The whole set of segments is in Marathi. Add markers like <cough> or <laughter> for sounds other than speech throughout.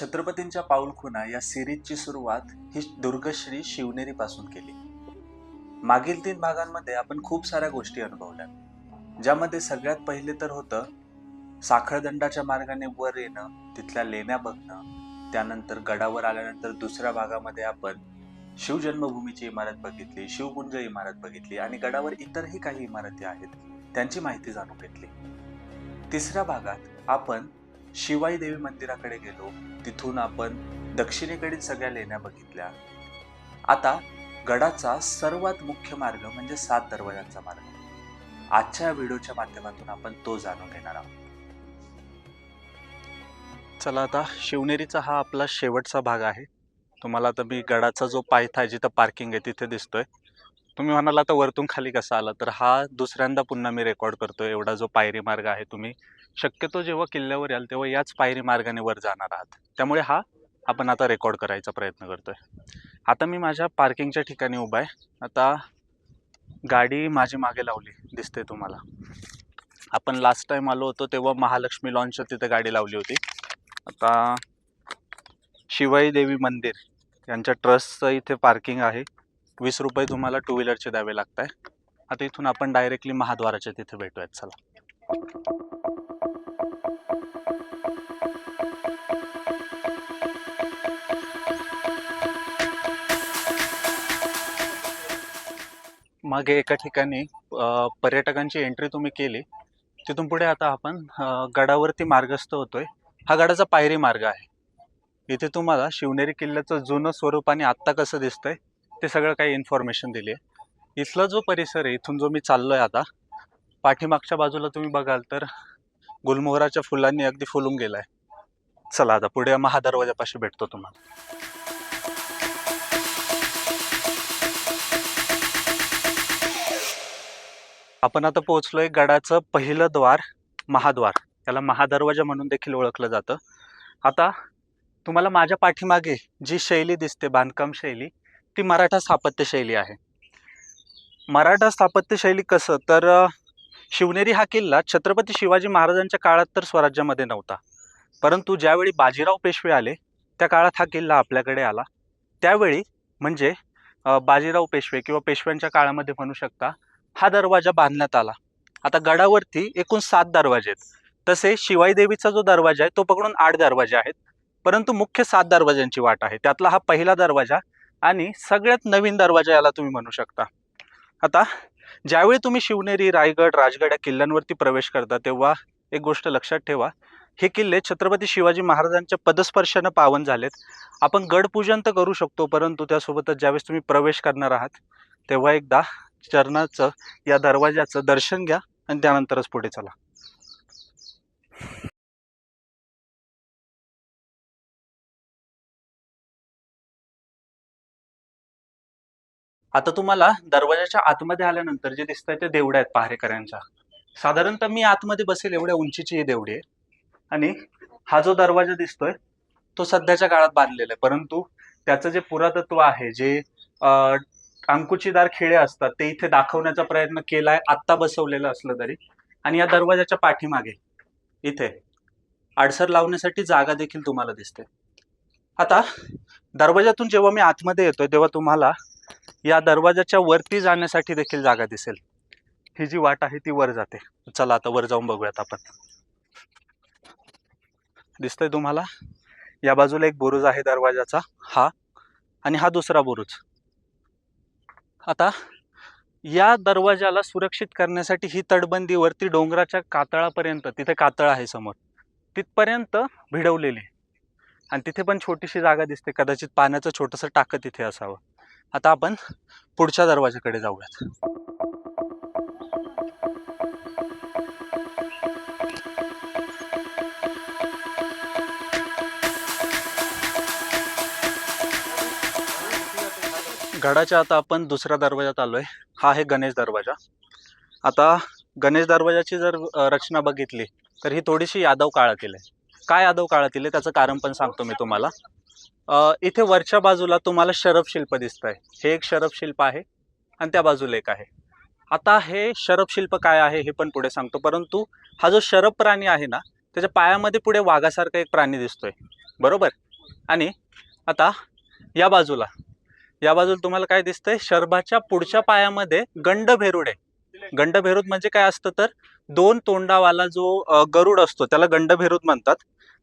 छत्रपतींच्या पाऊलखुणा या सिरीजची सुरुवात ही दुर्गश्री शिवनेरी पासून केली. मागील तीन भागांमध्ये आपण खूप साऱ्या गोष्टी अनुभवल्या. ज्यामध्ये सगळ्यात पहिले तर होतं साखळदंडाच्या मार्गाने वर येणं तिथल्या लेण्या बघणं त्यानंतर गडावर आल्यानंतर दुसऱ्या भागामध्ये आपण शिवजन्मभूमीची इमारत बघितली शिवकुंज इमारत बघितली आणि गडावर इतरही काही इमारती आहेत त्यांची माहिती जाणून घेतली. तिसऱ्या भागात आपण शिवाई देवी मंदिराकडे गेलो. तिथून आपण दक्षिणेकडील सगळ्या लेण्या बघितल्या. आता गडाचा सर्वात मुख्य मार्ग म्हणजे सात दरवाजांचा मार्ग. आजच्या व्हिडिओच्या माध्यमातून आपण तो जाणून घेणार आहोत. चला आता शिवनेरीचा हा आपला शेवटचा भाग आहे. तुम्हाला आता मी गडाचा जो पायथा आहे जिथं पार्किंग आहे तिथे दिसतोय. तुम्ही म्हणाला आता वरतून खाली कसा आला? तर हा दुसऱ्यांदा पुन्हा मी रेकॉर्ड करतोय. एवढा जो पायरी मार्ग आहे तुम्ही शक्यतो जेव्हा किल्ल्यावर याल तेव्हा याच पायरी मार्गाने वर जाणार आहात. त्यामुळे हा आपण आता रेकॉर्ड करायचा प्रयत्न करतोय. आता मी माझ्या पार्किंगच्या ठिकाणी उभा आहे. आता गाडी माझी मागे लावली दिसते तुम्हाला. आपण लास्ट टाईम आलो होतो तेव्हा महालक्ष्मी लॉन्चच्या तिथे गाडी लावली होती. आता शिवाई देवी मंदिर यांच्या ट्रस्टचं इथे पार्किंग आहे. वीस रुपये तुम्हाला टू व्हीलरचे द्यावे लागत आहे आता इथून आपण डायरेक्टली महाद्वाराच्या तिथे भेटूयात चला. मागे एका ठिकाणी पर्यटकांची एंट्री तुम्ही केली. तिथून पुढे आता आपण गडावरती मार्गस्थ होतोय. हा गडाचा पायरी मार्ग आहे. इथे तुम्हाला शिवनेरी किल्ल्याचं जुनं स्वरूप आणि आत्ता कसं दिसतंय ते सगळं काही इन्फॉर्मेशन दिली आहे. इथला जो परिसर आहे इथून जो मी चाललोय आता पाठीमागच्या बाजूला तुम्ही बघाल तर गुलमोहराच्या फुलांनी अगदी फुलून गेलाय. चला आता पुढे महादरवाजापाशी भेटतो तुम्हाला. आपण आता पोहोचलोय गडाचं पहिलं द्वार महाद्वार. त्याला महादरवाजा म्हणून देखील ओळखलं जातं. आता तुम्हाला माझ्या पाठीमागे जी शैली दिसते बांधकाम शैली ती मराठा स्थापत्य शैली आहे. मराठा स्थापत्य शैली कसं? तर शिवनेरी हा किल्ला छत्रपती शिवाजी महाराजांच्या काळात तर स्वराज्यामध्ये नव्हता. परंतु ज्यावेळी बाजीराव पेशवे आले त्या काळात हा किल्ला आपल्याकडे आला. त्यावेळी म्हणजे बाजीराव पेशवे किंवा पेशव्यांच्या काळामध्ये म्हणू शकता हा दरवाजा बांधण्यात आला. आता गडावरती एकूण सात दरवाजे आहेत. तसे शिवाई देवीचा जो दरवाजा आहे तो पकडून आठ दरवाजे आहेत. परंतु मुख्य सात दरवाज्यांची वाट आहे. त्यातला हा पहिला दरवाजा आणि सगळ्यात नवीन दरवाजा याला तुम्ही म्हणू शकता. आता ज्यावेळी तुम्ही शिवनेरी रायगड राजगड या किल्ल्यांवरती प्रवेश करता तेव्हा एक गोष्ट लक्षात ठेवा. हे किल्ले छत्रपती शिवाजी महाराजांच्या पदस्पर्शानं पावन झालेत. आपण गडपूजन तर करू शकतो परंतु त्यासोबतच ज्यावेळेस तुम्ही प्रवेश करणार आहात तेव्हा एकदा चरणाचं या दरवाजाचं दर्शन घ्या आणि त्यानंतरच पुढे चला. आता तुम्हाला दरवाजाच्या आतमध्ये आल्यानंतर जे दिसत आहे ते देवड्या आहेत पहारेकऱ्यांच्या. साधारणतः मी आतमध्ये बसेल एवढ्या उंचीची ही देवडी. आहे आणि हा जो दरवाजा दिसतोय तो सध्याच्या काळात बांधलेला आहे. परंतु त्याचं जे पुरातत्व आहे जे अंकुचीदार खिळे असतात ते इथे दाखवण्याचा प्रयत्न केलाय आत्ता बसवलेलं असलं तरी. आणि या दरवाजाच्या पाठीमागे इथे आडसर लावण्यासाठी जागा देखील तुम्हाला दिसते. आता दरवाजातून जेव्हा मी आतमध्ये येतोय तेव्हा तुम्हाला या दरवाजाच्या वरती जाण्यासाठी देखील जागा दिसेल. ही जी वाट आहे ती वर जाते. चला आता वर जाऊन बघूयात आपण. दिसतंय तुम्हाला? या बाजूला एक बुरुज आहे दरवाजाचा हा आणि हा दुसरा बुरुज. आता या दरवाजाला सुरक्षित करण्यासाठी ही तटबंदीवरती डोंगराच्या कातळापर्यंत तिथे कातळ आहे समोर तिथपर्यंत भिडवलेली आणि तिथे पण छोटीशी जागा दिसते कदाचित पाण्याचं छोटंसं टाकं तिथे असावं. आता आपण पुढच्या दरवाजाकडे जाऊयात. गडाच्या आता आपण दुसऱ्या दरवाजात आलोय हा आहे गणेश दरवाजा. आता गणेश दरवाजाची जर रचना बघितली तर ही थोडीशी यादव काळातील आहे काय यादव काळातील आहे त्याचं कारण पण सांगतो मी तुम्हाला. इथे वरच्या बाजूला तुम्हाला शरफ शिल्प दिसत आहे हे एक शरफ शिल्प आहे आणि त्या बाजूला एक आहे. आता हे शरबशिल्प काय आहे हे पण पुढे सांगतो. परंतु हा जो शरफ प्राणी आहे ना त्याच्या पायामध्ये पुढे वाघासारखा एक प्राणी दिसतोय. बरोबर? आणि आता या बाजूला या बाजूला तुम्हाला काय दिसतंय? शरभाच्या पुढच्या पायामध्ये गंडभेरूड आहे. गंडभेरूड म्हणजे काय असतं तर दोन तोंडावाला जो गरुड असतो त्याला गंडभेरूद म्हणतात.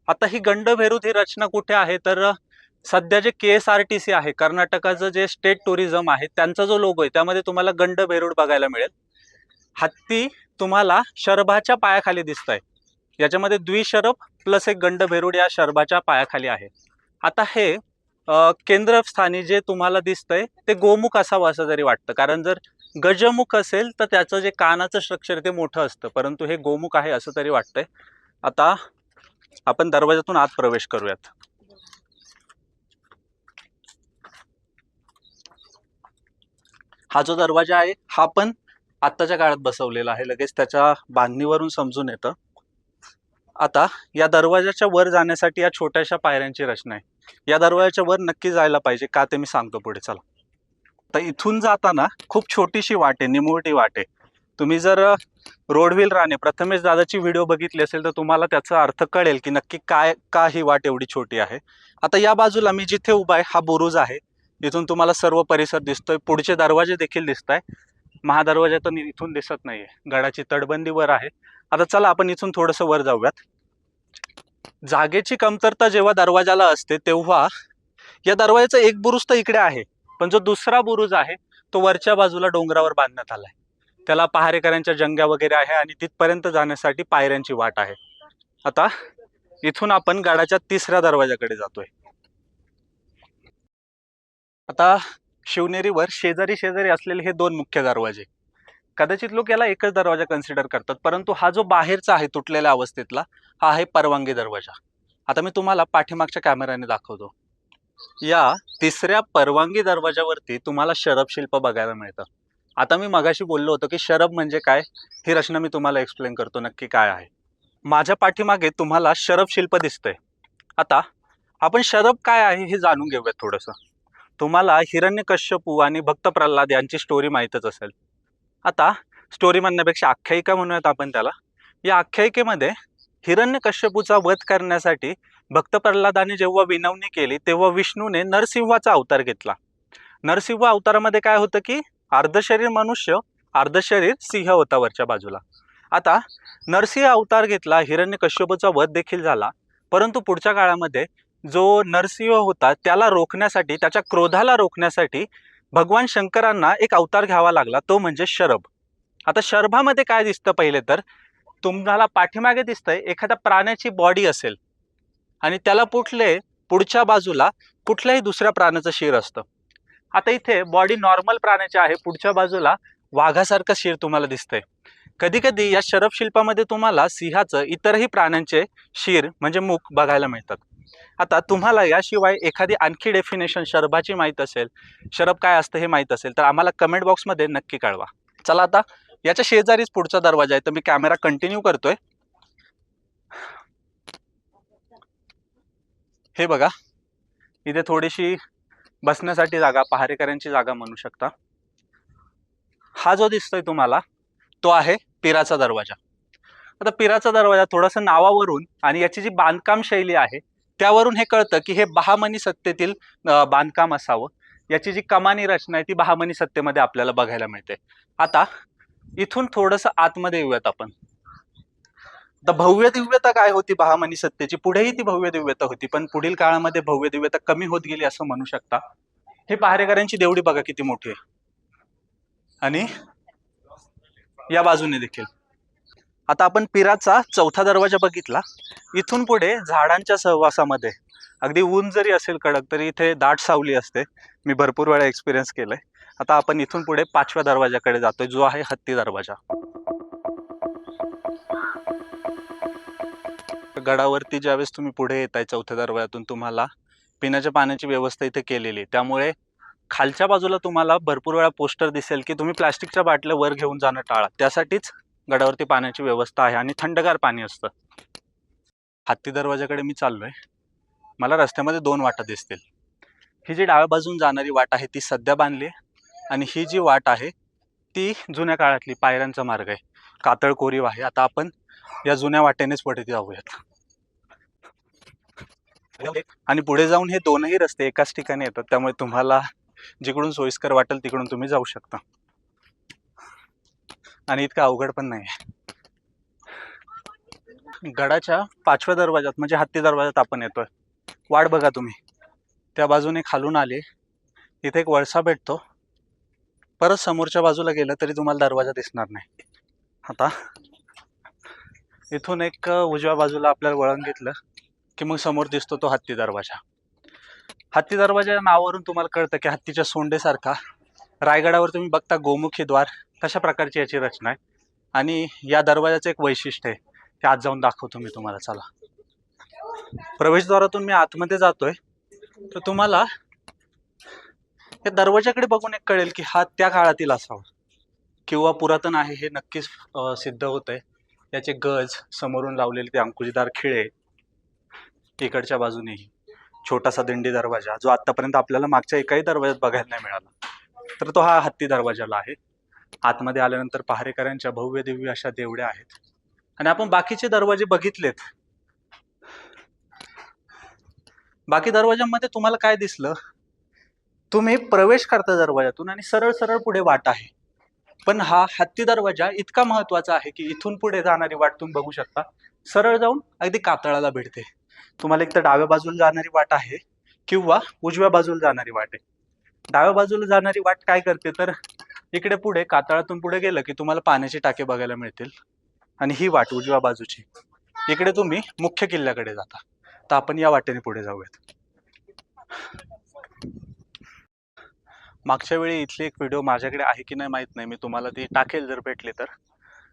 आता ही गंडभेरूद ही रचना कुठे आहे? तर सध्या जे K S R T C आहे कर्नाटकाचं जे स्टेट टुरिझम आहे त्यांचा जो लोगो आहे त्यामध्ये तुम्हाला गंडभेरूड बघायला मिळेल. हत्ती तुम्हाला शरभाच्या पायाखाली दिसत आहे याच्यामध्ये द्विशरभ प्लस एक गंडभेरूड या शरभाच्या पायाखाली आहे. आता हे केंद्रस्थानी जे तुम्हाला दिसतंय ते गोमुख असावं असं जरी वाटतं. कारण जर गजमुख असेल तर त्याचं जे कानाचं स्ट्रक्चर ते मोठं असतं. परंतु हे गोमुख आहे असं तरी वाटतंय. आता आपण दरवाजातून आत प्रवेश करूयात. हा जो दरवाजा आहे हा पण आत्ताच्या काळात बसवलेला आहे. लगेच त्याच्या बांधणीवरून समजून येतं. आता या दरवाजाच्या वर जाण्यासाठी या छोट्याशा पायऱ्यांची रचना आहे. या दरवाजाच्या वर नक्की जायला पाहिजे का ते मी सांगतो पुढे चला. तर इथून जाताना खूप छोटीशी वाटे निमुळटी वाटे तुम्ही जर रोडविल राणे प्रथमेश दादाची व्हिडिओ बघितली असेल तर तुम्हाला त्याचा अर्थ कळेल की नक्की काय का ही वाट एवढी छोटी आहे. आता या बाजूला मी जिथे उभा आहे हा बुरुज आहे. इथून तुम्हाला सर्व परिसर दिसतोय. पुढचे दरवाजे देखील दिसत आहे महादरवाजा तर इथून दिसत नाहीये. गडाची तटबंदी वर आहे. आता चला आपण इथून थोडंसं वर जाऊयात. जागेची कमतरता जेव्हा दरवाजाला असते तेव्हा या दरवाजाचा एक बुरुज तर इकडे आहे पण जो दुसरा बुरुज आहे तो वरच्या बाजूला डोंगरावर बांधण्यात आलाय. त्याला पहारेकऱ्यांच्या जंग्या वगैरे आहे आणि तिथपर्यंत जाण्यासाठी पायऱ्यांची वाट आहे. आता इथून आपण गडाच्या तिसऱ्या दरवाजाकडे जातोय. आता शिवनेरीवर शेजारी शेजारी असलेले हे दोन मुख्य दरवाजे. कदाचित लोक याला एकच दरवाजा कन्सिडर करतात परंतु हा जो बाहेरचा आहे तुटलेल्या अवस्थेतला हा आहे परवानगी दरवाजा. आता मी तुम्हाला पाठीमागच्या कॅमेऱ्याने दाखवतो. या तिसऱ्या परवानगी दरवाजावरती तुम्हाला शरब शिल्प बघायला मिळतं. आता मी मगाशी बोललो होतो की शरब म्हणजे काय? ही रचना मी तुम्हाला एक्सप्लेन करतो नक्की काय आहे. माझ्या पाठीमागे तुम्हाला शरब शिल्प दिसतंय. आता आपण शरब काय आहे हे जाणून घेऊयात थोडंसं. तुम्हाला हिरण्यकश्यपू आणि भक्त प्रल्हाद यांची स्टोरी माहीतच असेल. आता स्टोरी म्हणण्यापेक्षा आख्यायिका म्हणूयात आपण त्याला. या आख्यायिकेमध्ये हिरण्यकश्यपूचा वध करण्यासाठी भक्त प्रल्हादाने जेव्हा विनवणी केली तेव्हा विष्णूने नरसिंहाचा अवतार घेतला. नरसिंह अवतारामध्ये काय होतं की अर्धशरीर मनुष्य अर्धशरीर सिंह होता वरच्या बाजूला. आता नरसिंह अवतार घेतला हिरण्यकश्यपूचा वध देखील झाला परंतु पुढच्या काळामध्ये जो नरसिंह होता त्याला रोखण्यासाठी त्याच्या क्रोधाला रोखण्यासाठी भगवान शंकरांना एक अवतार घ्यावा लागला तो म्हणजे शरभ. आता शरभामध्ये काय दिसतं पहिले तर तुम्हाला पाठीमागे दिसतंय एखाद्या प्राण्याची बॉडी असेल आणि त्याला पुढले पुढच्या बाजूला कुठल्याही दुसऱ्या प्राण्याचं शिर असतं. आता इथे बॉडी नॉर्मल प्राण्याची आहे पुढच्या बाजूला वाघासारखं शिर तुम्हाला दिसतंय. कधी कधी या शरभ शिल्पामध्ये तुम्हाला सिंहाचं इतरही प्राण्यांचे शिर म्हणजे मुख बघायला मिळतात. आता तुम्हाला याशिवाय एखादी आणखी डेफिनेशन शरभाची माहीत असेल शरभ काय असतं हे माहीत असेल तर आम्हाला कमेंट बॉक्समध्ये नक्की कळवा. चला आता याच्या शेजारीच पुढचा दरवाजा आहे तर मी कॅमेरा कंटिन्यू करतोय. हे बघा इथे थोडीशी बसण्यासाठी जागा पहारेकऱ्यांची जागा म्हणू शकता. हा जो दिसतोय तुम्हाला तो आहे पिराचा दरवाजा. आता पिराचा दरवाजा थोडासा नावावरून आणि याची जी बांधकाम शैली आहे त्यावरून हे कळतं की हे बहामनी सत्तेतील बांधकाम असावं. याची जी कमानी रचना आहे ती बहामनी सत्तेमध्ये आपल्याला बघायला मिळते. आता इथून थोडंसं आतमध्ये येऊयात आपण. तर भव्य दिव्यता काय होती बहामनी सत्तेची? पुढेही ती भव्य दिव्यता होती पण पुढील काळामध्ये भव्य दिव्यता कमी होत गेली असं म्हणू शकता. हे पहारेकरांची देवडी बघा किती मोठी आहे. आणि या बाजूने देखील. आता आपण पिराचा चौथा दरवाजा बघितला. इथून पुढे झाडांच्या सहवासामध्ये. अगदी ऊन जरी असेल कडक तरी इथे दाट सावली असते. मी भरपूर वेळा एक्सपिरियन्स केलंय. आता आपण इथून पुढे पाचव्या दरवाजाकडे जातोय जो आहे हत्ती दरवाजा. गडावरती ज्यावेळेस तुम्ही पुढे येताय चौथ्या दरवाजातून तुम्हाला पिण्याच्या पाण्याची व्यवस्था इथे केलेली त्यामुळे खालच्या बाजूला तुम्हाला भरपूर वेळा पोस्टर दिसेल की तुम्ही प्लास्टिकच्या बाटल्या वर घेऊन जाणं टाळा. त्यासाठीच गडावरती पाण्याची व्यवस्था आहे आणि थंडगार पाणी असतं. हत्ती दरवाजाकडे मी चाललोय. मला रस्त्यामध्ये दोन वाटा दिसतील. ही जी डाव्या बाजून जाणारी वाट आहे ती सध्या बांधली आहे आणि ही जी वाट आहे ती जुन्या काळातली पायऱ्यांचा मार्ग आहे. कातळ कोरीव आहे. आता आपण या जुन्या वाटेनेच पुढे जाऊयात. आणि पुढे जाऊन हे दोनही रस्ते एकाच ठिकाणी येतात. त्यामुळे तुम्हाला जिकडून सोयीस्कर वाटेल तिकडून तुम्ही जाऊ शकता. आणि इतकं अवघड पण नाही. गडाच्या पाचव्या दरवाजात म्हणजे हत्ती दरवाजात आपण येतोय. वाट बघा तुम्ही. त्या बाजूने खालून आले. इथे एक वळसा भेटतो. परत समोरच्या बाजूला गेलं तरी तुम्हाला दरवाजा दिसणार नाही. आता इथून एक उजव्या बाजूला आपल्याला वळण घेतलं की मग समोर दिसतो तो हत्ती दरवाजा. हत्ती दरवाजा नावावरून तुम्हाला कळतं की हत्तीच्या सोंडेसारखा रायगडावर तुम्ही बघता गोमुखी द्वार तशा प्रकारची याची रचना आहे. आणि या दरवाजाचं एक वैशिष्ट्य आहे ते आज जाऊन दाखवतो मी तुम्हाला चला. प्रवेशद्वारातून मी आतमध्ये जातोय तर तुम्हाला या दरवाजाकडे बघून एक कळेल की हा त्या काळातील असावा. किंवा पुरातन आहे हे नक्कीच सिद्ध होत आहे याचे गज समोरून लावलेले ते अंकुशदार खिळे इकडच्या बाजूनेही छोटासा दिंडी दरवाजा जो आतापर्यंत आपल्याला मागच्या एकाही दरवाजात बघायला नाही मिळाला. तर तो हा हत्ती दरवाजाला आहे. आतमध्ये आल्यानंतर पहारेकरांच्या भव्य दिव्य अशा देवड्या आहेत. आणि आपण बाकीचे दरवाजे बघितलेत. बाकी दरवाजांमध्ये तुम्हाला काय दिसलं? तुम्ही प्रवेश करता दरवाजातून आणि सरळ सरळ पुढे वाट आहे. पण हा हत्ती दरवाजा इतका महत्त्वाचा आहे की इथून पुढे जाणारी वाट तुम्ही बघू शकता. सरळ जाऊन अगदी कातळाला भेटते. तुम्हाला एक तर डाव्या बाजूला जाणारी वाट आहे किंवा उजव्या बाजूला जाणारी वाट आहे. डाव्या बाजूला जाणारी वाट काय करते तर इकडे पुढे कातळातून पुढे गेलं की तुम्हाला पाण्याचे टाके बघायला मिळतील. आणि ही वाट उजव्या बाजूची. इकडे तुम्ही मुख्य किल्ल्याकडे जाता. तर आपण या वाटेने पुढे जाऊयात. मागच्या वेळी इथली एक व्हिडिओ माझ्याकडे आहे की नाही माहीत नाही. मी तुम्हाला ती टाकेल जर भेटली तर.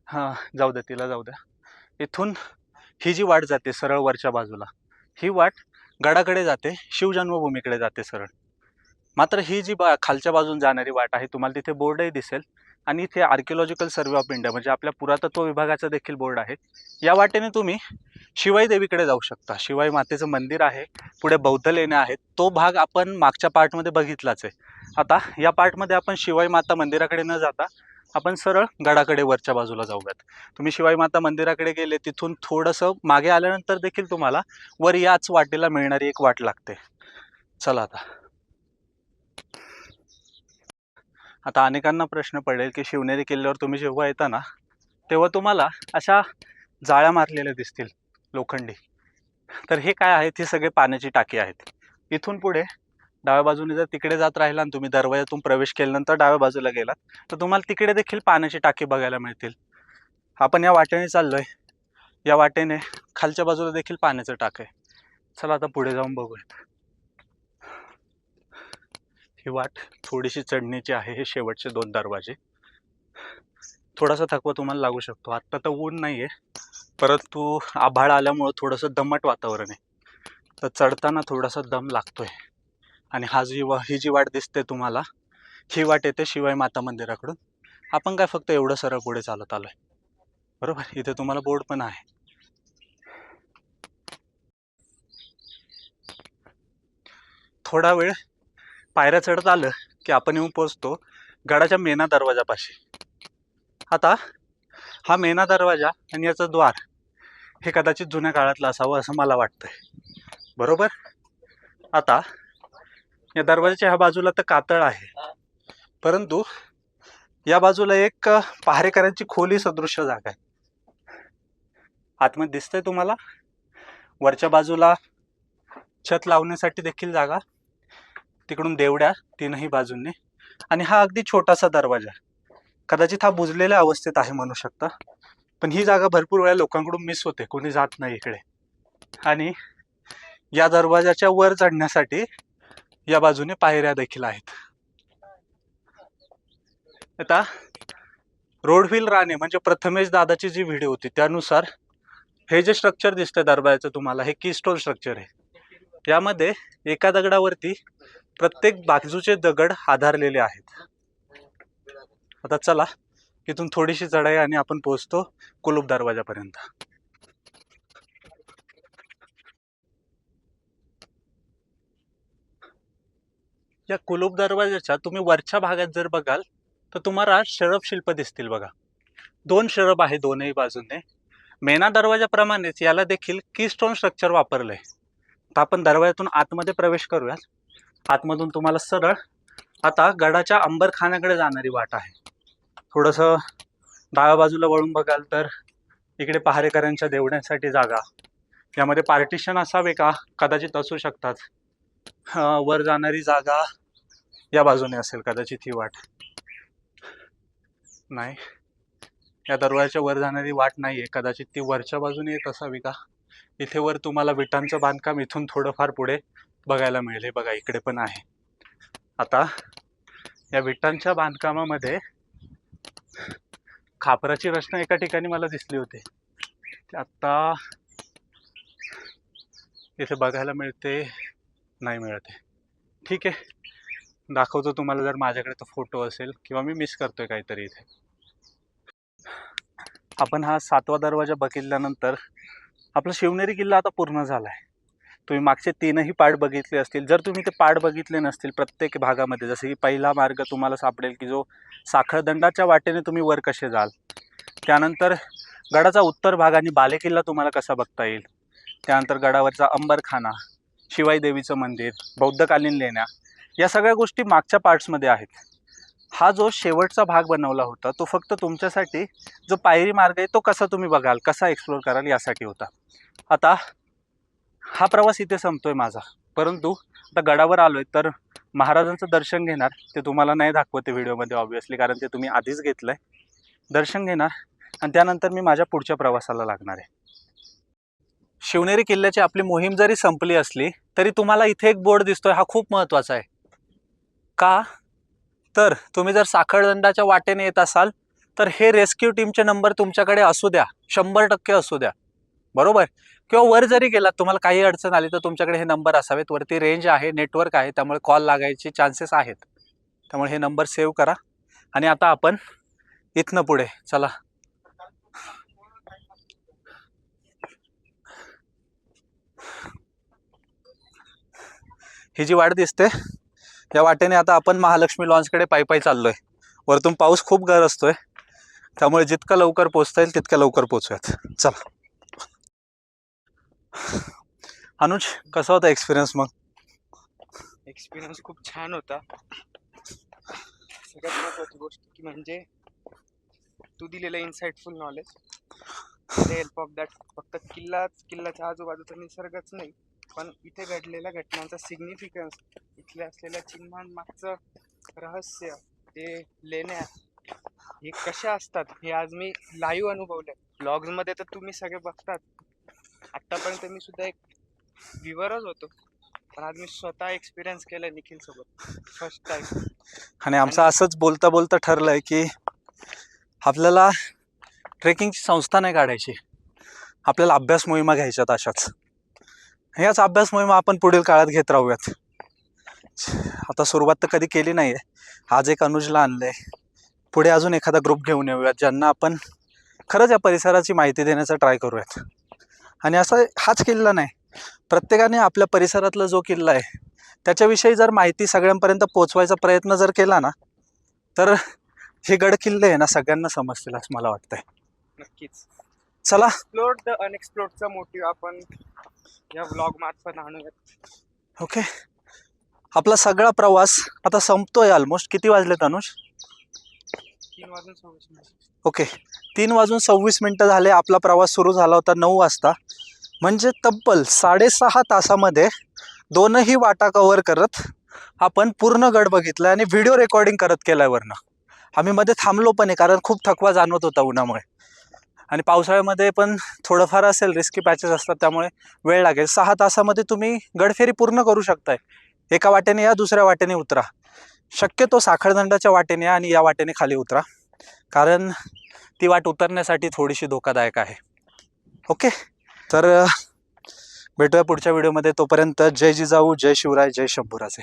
हां जाऊ द्या तिला जाऊ द्या इथून ही जी वाट जाते सरळ वरच्या बाजूला ही वाट गडाकडे जाते शिवजन्मभूमीकडे जाते सरळ. मात्र ही जी बा खालच्या बाजून जाणारी वाट आहे तुम्हाला तिथे बोर्डही दिसेल. आणि इथे आर्किओलॉजिकल सर्वे ऑफ इंडिया म्हणजे आपल्या पुरातत्व विभागाचा देखील बोर्ड आहे. या वाटेने तुम्ही शिवाई देवीकडे जाऊ शकता. शिवाई मातेचं मंदिर आहे पुढे बौद्ध लेण्या आहेत. तो भाग आपण मागच्या पार्टमध्ये बघितलाच आहे. आता या पार्टमध्ये आपण शिवाई माता मंदिराकडे न जाता आपण सरळ गडाकडे वरच्या बाजूला जाऊयात. तुम्ही शिवाई माता मंदिराकडे गेले तिथून थोडंसं मागे आल्यानंतर देखील तुम्हाला वर याच वाटेला मिळणारी एक वाट लागते. चला आता. आता अनेकांना प्रश्न पडेल की शिवनेरी किल्ल्यावर तुम्ही जेव्हा येता ना तेव्हा तुम्हाला अशा जाळ्या मारलेल्या दिसतील लोखंडी. तर हे काय आहेत? हे सगळे पाण्याची टाकी आहेत. इथून पुढे डाव्या बाजूने जर तिकडे जात राहिला आणि तुम्ही दरवाजातून प्रवेश केल्यानंतर डाव्या बाजूला गेलात तर तुम्हाला तिकडे देखील पाण्याची टाकी बघायला मिळतील. आपण या वाटेने चाललोय. या वाटेने खालच्या बाजूला देखील पाण्याचं टाक आहे. चला आता पुढे जाऊन बघूयात. ही वाट थोडीशी चढणीची आहे हे शेवटचे दोन दरवाजे. थोडासा थकवा तुम्हाला लागू शकतो. आत्ता तर ऊन नाही आहे परंतु आभाळ आल्यामुळं थोडंसं दमट वातावरण आहे. तर चढताना थोडासा दम लागतो आहे आणि हा जी वा ही जी वाट दिसते तुम्हाला ही वाट येते शिवाय माता मंदिराकडून. आपण काय फक्त एवढं सरळ पुढे चालत आलोय. बरोबर? इथे तुम्हाला बोर्ड पण आहे. थोडा वेळ पायऱ्या चढत आलं की आपण येऊन पोचतो गडाच्या मेना दरवाजापाशी. आता हा मेना दरवाजा आणि याचं द्वार हे कदाचित जुन्या काळातलं असावं असं मला वाटतंय. बरोबर? आता या दरवाजाच्या ह्या बाजूला तर कातळ आहे. परंतु या बाजूला एक अ, पहारेकरांची खोली सदृश्य जागा आहे. आतमध्ये दिसतंय तुम्हाला? वरच्या बाजूला छत लावण्यासाठी देखील जागा तिकडून देवड्या तीनही बाजूंनी. आणि हा अगदी छोटासा दरवाजा. कदाचित हा बुजलेल्या अवस्थेत आहे म्हणू शकता. पण ही जागा भरपूर वेळा लोकांकडून मिस होते. कोणी जात नाही इकडे. आणि या दरवाजाच्या वर चढण्यासाठी या बाजूने पायऱ्या देखील आहेत. आता रोडव्हील राणे म्हणजे प्रथमेश दादाची जी व्हिडिओ होती त्यानुसार हे जे स्ट्रक्चर दिसतंय दरवाजाचं तुम्हाला हे की स्टोन स्ट्रक्चर आहे. यामध्ये एका दगडावरती प्रत्येक बाजूचे दगड आधारलेले आहेत. आता चला इथून थोडीशी चढाई आणि आपण पोहोचतो कुलूप दरवाजापर्यंत. या कुलूप दरवाजाच्या तुम्ही वरच्या भागात जर बघाल तर तुम्हाला शरब शिल्प दिसतील बघा. दोन शरब आहे दोनही बाजूने. मेना दरवाजाप्रमाणेच याला देखील की स्टोन स्ट्रक्चर वापरलंय. तर आपण दरवाजातून आतमध्ये प्रवेश करूयात. आतमधून तुम्हाला सरळ आता गडाच्या अंबरखान्याकडे जाणारी वाट आहे. थोडंसं डाव्या बाजूला वळून बघाल तर इकडे पहारेकऱ्यांच्या देवण्यासाठी जागा. यामध्ये पार्टिशन असावे का? कदाचित असू शकतात. वर जाणारी जागा या बाजूने असेल कदाचित ही वाट. नाही. या दरवाजाच्या वर जाणारी वाट नाही आहे कदाचित ती वरच्या बाजूने येत असावी का? इथे वर तुम्हाला विटांचं बांधकाम इथून थोडंफार पुढे बघायला मिळेल. हे बघा इकडे पण आहे. आता या विटांच्या बांधकामामध्ये खापराची रचना एका ठिकाणी मला दिसली होती. ती आता इथे बघायला मिळते नाही मिळत. आहे ठीक आहे. दाखवतो तुम्हाला जर माझ्याकडे तो फोटो असेल किंवा मी मिस करतोय काहीतरी इथे. आपण हा सातवा दरवाजा बघितल्यानंतर आपला शिवनेरी किल्ला आता पूर्ण झाला आहे तुम्ही मागचे तीनही पार्ट बघितले असतील. जर तुम्ही ते पार्ट बघितले नसतील प्रत्येक भागामध्ये जसं की पहिला मार्ग तुम्हाला सापडेल की जो साखळदंडाच्या वाटेने तुम्ही वर कसे जाल. त्यानंतर गडाचा उत्तर भाग आणि बालेकिल्ला तुम्हाला कसा बघता येईल. त्यानंतर गडावरचा अंबरखाना शिवाई देवीचं मंदिर बौद्धकालीन लेण्या या सगळ्या गोष्टी मागच्या पार्ट्समध्ये आहेत. हा जो शेवटचा भाग बनवला होता तो फक्त तुमच्यासाठी जो पायरी मार्ग आहे तो कसा तुम्ही बघाल कसा एक्सप्लोर कराल यासाठी होता. आता हा प्रवास इथे संपतोय माझा. परंतु आता गडावर आलोय तर महाराजांचं दर्शन घेणार ते तुम्हाला नाही दाखवत व्हिडिओमध्ये ऑब्वियसली कारण ते तुम्ही आधीच घेतलंय. दर्शन घेणार आणि त्यानंतर मी माझ्या पुढच्या प्रवासाला लागणार आहे. शिवनेरी किल्ल्याची आपली मोहीम जरी संपली असली तरी तुम्हाला इथे एक बोर्ड दिसतोय हा खूप महत्त्वाचा आहे. का? तर तुम्ही जर साखळदंडाच्या वाटेने येत असाल तर हे रेस्क्यू टीमचे नंबर तुमच्याकडे असू द्या शंभर टक्के असू द्या. बरोबर? किंवा वर जरी गेलात तुम्हाला काही अडचण आली तर तुमच्याकडे हे नंबर असावेत. वरती रेंज आहे नेटवर्क आहे त्यामुळे कॉल लागायचे चान्सेस आहेत. त्यामुळे हे नंबर सेव्ह करा. आणि आता आपण इथनं पुढे चला. ही जी वाट दिसते या वाटेने आता आपण महालक्ष्मी लॉन्चकडे पायी पायी चाललोय. वरतून पाऊस खूप गरजतोय त्यामुळे जितकं लवकर पोचता येईल तितक्या लवकर पोचूयात. चला. <laughs> अनुज कसा होता एक्सपिरियन्स मग? एक्सपिरियन्स खूप छान होता. सगळ्यात महत्वाची गोष्ट की म्हणजे तू दिलेलं इन्साइटफुल नॉलेज ते हेल्प ऑफ दॅट फक्त किल्लाच किल्ल्याच्या आजूबाजूचा निसर्गच नाही पण इथे घडलेल्या घटनांचा सिग्निफिकन्स इथल्या असलेल्या चिन्हांमागचं रहस्य ते लेण्या हे कशा असतात हे आज मी लाईव्ह अनुभवले ब्लॉग्समध्ये तर तुम्ही सगळे बघतात. आत्तापर्यंत मी सुद्धा एक व्ह्युअरच होतो. पण आज मी स्वतः एक्सपिरियन्स केलं निखिल सोबत. फर्स्ट टाइम आणि आमचं असंच बोलता बोलता ठरलंय की आपल्याला ट्रेकिंगची संस्था नाही काढायची. आपल्याला अभ्यास मोहिमा घ्यायच्यात अशाच. ह्याच अभ्यास मोहिमा आपण पुढील काळात घेत राहूयात. आता सुरुवात तर कधी केली नाही आहे आज एक अनुजला आणलंय. पुढे अजून एखादा ग्रुप घेऊन येऊयात ज्यांना आपण खरंच या परिसराची माहिती देण्याचा ट्राय करूयात. आणि असं हाच किल्ला नाही. प्रत्येकाने आपल्या परिसरातला जो किल्ला आहे त्याच्याविषयी जर माहिती सगळ्यांपर्यंत पोचवायचा प्रयत्न जर केला ना तर हे गड किल्ले आहे ना सगळ्यांना समजतील असं मला वाटतंय. नक्कीच. चला. एक्सप्लोर द अनएक्सप्लोरचा मोटिव्ह आपण या व्लॉग मार्फत आणूयात. ओके आपला सगळा प्रवास आता संपतोय ऑलमोस्ट किती वाजलेत अनुज तीन वाजून सव्वीस मिनिट ओके. तीन वाजून सव्वीस मिनटं झाले. आपला प्रवास सुरू झाला होता नऊ वाजता. म्हणजे तब्बल साडेसहा तासामध्ये दोनही वाटा कव्हर करत आपण पूर्ण गड बघितला आणि व्हिडिओ रेकॉर्डिंग करत केल्यावरनं. आम्ही मध्ये थांबलो पण आहे कारण खूप थकवा जाणवत होता उन्हामुळे. आणि पावसाळ्यामध्ये पण थोडंफार असेल रिस्की पॅचेस असतात त्यामुळे वेळ लागेल. सहा तासामध्ये तुम्ही गडफेरी पूर्ण करू शकताय. एका वाटेने या दुसऱ्या वाटेने उतरा. शक्यतो साखळदंडाच्या वाटेने आणि या वाटेने खाली उतरा. कारण ती वाट उतरण्यासाठी थोडीशी धोकादायक आहे. ओके? तर भेटूया पुढच्या व्हिडिओमध्ये. तोपर्यंत जय जिजाऊ जय शिवराय जय शंभूराजे.